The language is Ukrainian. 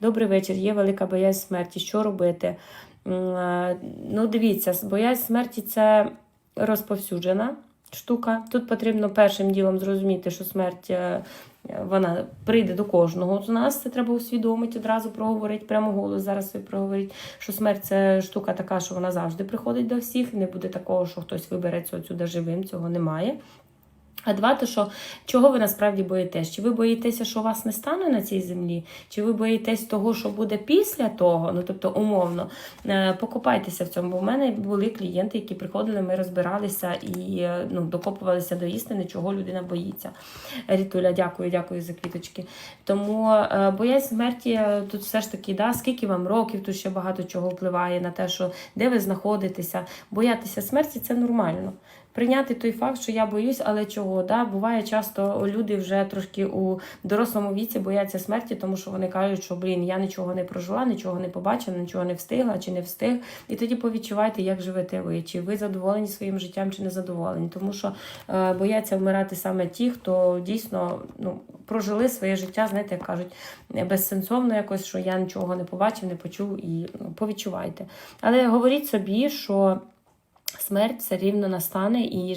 Добрий вечір, є велика боязнь смерті. Що робити? Ну, дивіться, боязнь смерті це розповсюджена штука. Тут потрібно першим ділом зрозуміти, що смерть. е, Вона прийде до кожного з нас. Це треба усвідомити, одразу проговорити, прямо голос зараз ви проговоріть, що смерть це штука така, що вона завжди приходить до всіх. Не буде такого, що хтось вибереться отсюди живим, цього немає. А два, то що чого ви насправді боїтесь? Чи ви боїтеся, що вас не стане на цій землі? Чи ви боїтесь того, що буде після того? Ну тобто, умовно, Е, покопайтеся в цьому. Бо в мене були клієнти, які приходили, ми розбиралися і е, ну, докопувалися до істини, чого людина боїться. Рітуля, дякую, дякую за квіточки. Тому е, боязнь смерті тут все ж таки, да, скільки вам років, тут ще багато чого впливає на те, що де ви знаходитеся. Боятися смерті це нормально. Прийняти той факт, що я боюсь, але чого? Да? Буває часто люди вже трошки у дорослому віці бояться смерті, тому що вони кажуть, що блін, я нічого не прожила, нічого не побачила, нічого не встигла чи не встиг. І тоді повідчувайте, як живете ви, чи ви задоволені своїм життям, чи не задоволені. Тому що е, бояться вмирати саме ті, хто дійсно ну, прожили своє життя, знаєте, як кажуть, безсенсовно якось, що я нічого не побачив, не почув і ну, повідчувайте. Але говоріть собі, що смерть все рівно настане і